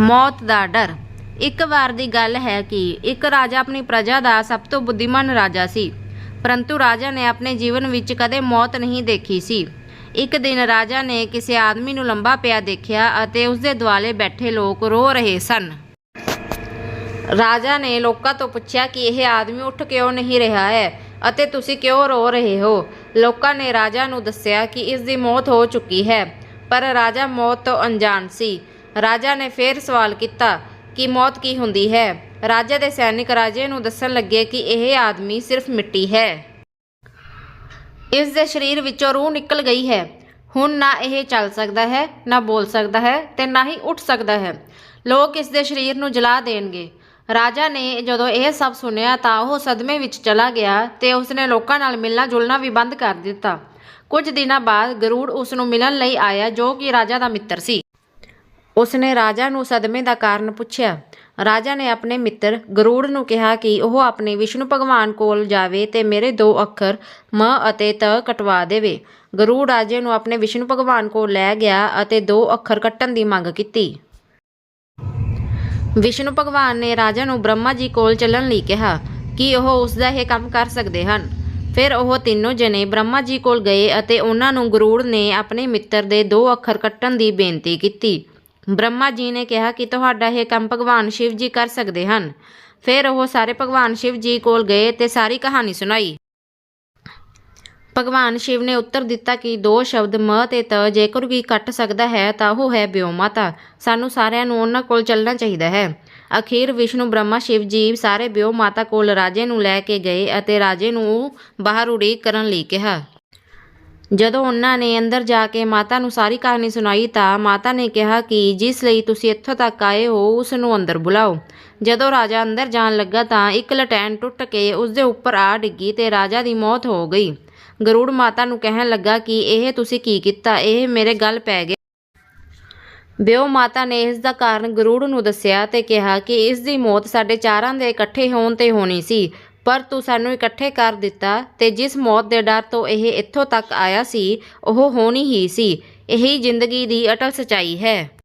ਮੌਤ ਦਾ ਡਰ। ਇੱਕ ਵਾਰ ਦੀ ਗੱਲ ਹੈ ਕਿ ਇੱਕ ਰਾਜਾ ਆਪਣੀ ਪ੍ਰਜਾ ਦਾ ਸਭ ਤੋਂ ਬੁੱਧੀਮਾਨ ਰਾਜਾ ਸੀ। ਪਰੰਤੂ ਰਾਜਾ ਨੇ ਆਪਣੇ ਜੀਵਨ ਵਿੱਚ ਕਦੇ ਮੌਤ ਨਹੀਂ ਦੇਖੀ ਸੀ। ਇੱਕ ਦਿਨ ਰਾਜਾ ਨੇ ਕਿਸੇ ਆਦਮੀ ਨੂੰ ਲੰਬਾ ਪਿਆ ਦੇਖਿਆ ਅਤੇ ਉਸ ਦੇ ਦੁਆਲੇ ਬੈਠੇ ਲੋਕ ਰੋ ਰਹੇ ਸਨ। ਰਾਜਾ ਨੇ ਲੋਕਾਂ ਤੋਂ ਪੁੱਛਿਆ ਕਿ ਇਹ ਆਦਮੀ ਉੱਠ ਕਿਉਂ ਨਹੀਂ ਰਿਹਾ ਹੈ ਅਤੇ ਤੁਸੀਂ ਕਿਉਂ ਰੋ ਰਹੇ ਹੋ? ਲੋਕਾਂ ਨੇ ਰਾਜਾ ਨੂੰ ਦੱਸਿਆ ਕਿ ਇਸ ਦੀ ਮੌਤ ਹੋ ਚੁੱਕੀ ਹੈ, ਪਰ ਰਾਜਾ ਮੌਤ ਤੋਂ ਅਣਜਾਣ ਸੀ। ਰਾਜਾ ਨੇ ਫੇਰ ਸਵਾਲ ਕੀਤਾ ਕਿ ਮੌਤ ਕੀ ਹੁੰਦੀ ਹੈ? ਰਾਜਾ ਦੇ ਸੈਨਿਕ ਰਾਜੇ ਨੂੰ ਦੱਸਣ ਲੱਗੇ ਕਿ ਇਹ ਆਦਮੀ ਸਿਰਫ ਮਿੱਟੀ ਹੈ। ਇਸ ਦੇ ਸਰੀਰ ਵਿੱਚੋਂ ਰੂਹ ਨਿਕਲ ਗਈ ਹੈ। ਹੁਣ ਨਾ ਇਹ ਚੱਲ ਸਕਦਾ ਹੈ, ਨਾ ਬੋਲ ਸਕਦਾ ਹੈ ਤੇ ਨਾ ਹੀ ਉੱਠ ਸਕਦਾ ਹੈ। ਲੋਕ ਇਸ ਦੇ ਸਰੀਰ ਨੂੰ ਜਲਾ ਦੇਣਗੇ। ਰਾਜਾ ਨੇ ਜਦੋਂ ਇਹ ਸਭ ਸੁਣਿਆ ਤਾਂ ਉਹ ਸਦਮੇ ਵਿੱਚ ਚਲਾ ਗਿਆ ਤੇ ਉਸਨੇ ਲੋਕਾਂ ਨਾਲ ਮਿਲਣਾ ਜੁਲਣਾ ਵੀ ਬੰਦ ਕਰ ਦਿੱਤਾ। ਕੁਝ ਦਿਨਾਂ ਬਾਅਦ ਗਰੂੜ ਉਸ ਨੂੰ ਮਿਲਣ ਲਈ ਆਇਆ ਜੋ ਕਿ ਰਾਜਾ ਦਾ ਮਿੱਤਰ ਸੀ। ਉਸਨੇ ਰਾਜਾ ਨੂੰ ਸਦਮੇ ਦਾ ਕਾਰਨ ਪੁੱਛਿਆ। ਰਾਜਾ ਨੇ ਆਪਣੇ ਮਿੱਤਰ ਗਰੂੜ ਨੂੰ ਕਿਹਾ ਕਿ ਉਹ ਆਪਣੇ ਵਿਸ਼ਨੂੰ ਭਗਵਾਨ ਕੋਲ ਜਾਵੇ ਤੇ ਮੇਰੇ ਦੋ ਅੱਖਰ ਮ ਅਤੇ ਤ ਕਟਵਾ ਦੇਵੇ। ਗਰੂੜ ਰਾਜੇ ਨੂੰ ਆਪਣੇ ਵਿਸ਼ਨੂੰ ਭਗਵਾਨ ਕੋਲ ਲੈ ਗਿਆ ਅਤੇ ਦੋ ਅੱਖਰ ਕੱਟਣ ਦੀ ਮੰਗ ਕੀਤੀ। ਵਿਸ਼ਨੂੰ ਭਗਵਾਨ ਨੇ ਰਾਜਾ ਨੂੰ ਬ੍ਰਹਮਾ ਜੀ ਕੋਲ ਚੱਲਣ ਲਈ ਕਿਹਾ ਕਿ ਉਹ ਉਸ ਦਾ ਇਹ ਕੰਮ ਕਰ ਸਕਦੇ ਹਨ। ਫਿਰ ਉਹ ਤਿੰਨੋਂ ਜਣੇ ਬ੍ਰਹਮਾ ਜੀ ਕੋਲ ਗਏ ਅਤੇ ਉਹਨਾਂ ਨੂੰ ਗਰੂੜ ਨੇ ਆਪਣੇ ਮਿੱਤਰ ਦੇ ਦੋ ਅੱਖਰ ਕੱਟਣ ਦੀ ਬੇਨਤੀ ਕੀਤੀ। ਬ੍ਰਹਮਾ ਜੀ ਨੇ ਕਿਹਾ ਕਿ ਤੁਹਾਡਾ ਇਹ ਕੰਮ ਭਗਵਾਨ ਸ਼ਿਵ ਜੀ ਕਰ ਸਕਦੇ ਹਨ। ਫਿਰ ਉਹ ਸਾਰੇ ਭਗਵਾਨ ਸ਼ਿਵ ਜੀ ਕੋਲ ਗਏ ਤੇ ਸਾਰੀ ਕਹਾਣੀ ਸੁਣਾਈ। ਭਗਵਾਨ ਸ਼ਿਵ ਨੇ ਉੱਤਰ ਦਿੱਤਾ ਕਿ ਦੋ ਸ਼ਬਦ ਮ ਤੇ ਤ ਜੇਕਰ ਵੀ ਕੱਟ ਸਕਦਾ ਹੈ ਤਾਂ ਉਹ ਹੈ ਬਿਓ ਮਾਤਾ। ਸਾਨੂੰ ਸਾਰਿਆਂ ਨੂੰ ਉਹਨਾਂ ਕੋਲ ਚੱਲਣਾ ਚਾਹੀਦਾ ਹੈ। ਅਖੀਰ ਵਿਸ਼ਨੂੰ ਬ੍ਰਹਮਾ ਸ਼ਿਵ ਜੀ ਸਾਰੇ ਬਿਓ ਮਾਤਾ ਕੋਲ ਰਾਜੇ ਨੂੰ ਲੈ ਕੇ ਗਏ ਅਤੇ ਰਾਜੇ ਨੂੰ ਬਾਹਰ ਉਡੀਕ ਕਰਨ ਲਈ ਕਿਹਾ। ਜਦੋਂ ਉਹਨਾਂ ਨੇ ਅੰਦਰ ਜਾ ਕੇ ਮਾਤਾ ਨੂੰ ਸਾਰੀ ਕਹਾਣੀ ਸੁਣਾਈ ਤਾਂ ਮਾਤਾ ਨੇ ਕਿਹਾ ਕਿ ਜਿਸ ਲਈ ਤੁਸੀਂ ਇੱਥੋਂ ਤੱਕ ਆਏ ਹੋ, ਉਸ ਨੂੰ ਅੰਦਰ ਬੁਲਾਓ। ਜਦੋਂ ਰਾਜਾ ਅੰਦਰ ਜਾਣ ਲੱਗਾ ਤਾਂ ਇੱਕ ਲਟੈਨ ਟੁੱਟ ਕੇ ਉਸ ਦੇ ਉੱਪਰ ਆ ਡਿੱਗੀ ਤੇ ਰਾਜਾ ਦੀ ਮੌਤ ਹੋ ਗਈ। ਗਰੂੜ ਮਾਤਾ ਨੂੰ ਕਹਿਣ ਲੱਗਾ ਕਿ ਇਹ ਤੁਸੀਂ ਕੀ ਕੀਤਾ? ਇਹ ਮੇਰੇ ਗੱਲ ਪੈ ਗਿਆ ਬਿਓ ਮਾਤਾ ਨੇ ਇਸ ਦਾ ਕਾਰਨ ਗਰੂੜ ਨੂੰ ਦੱਸਿਆ ਤੇ ਕਿਹਾ ਕਿ ਇਸ ਦੀ ਮੌਤ ਸਾਡੇ ਚਾਰਾਂ ਦੇ ਇਕੱਠੇ ਹੋਣ ਤੇ ਹੋਣੀ ਸੀ। ਪਰ ਤੂੰ ਸਾਨੂੰ ਇਕੱਠੇ ਕਰ ਦਿੱਤਾ ਤੇ ਜਿਸ ਮੌਤ ਦੇ ਡਰ ਤੋਂ ਇਹ ਇੱਥੋਂ ਤੱਕ ਆਇਆ ਸੀ, ਉਹ ਹੋਣੀ ਹੀ ਸੀ। ਇਹੀ ਜ਼ਿੰਦਗੀ ਦੀ ਅਟਲ ਸਚਾਈ ਹੈ।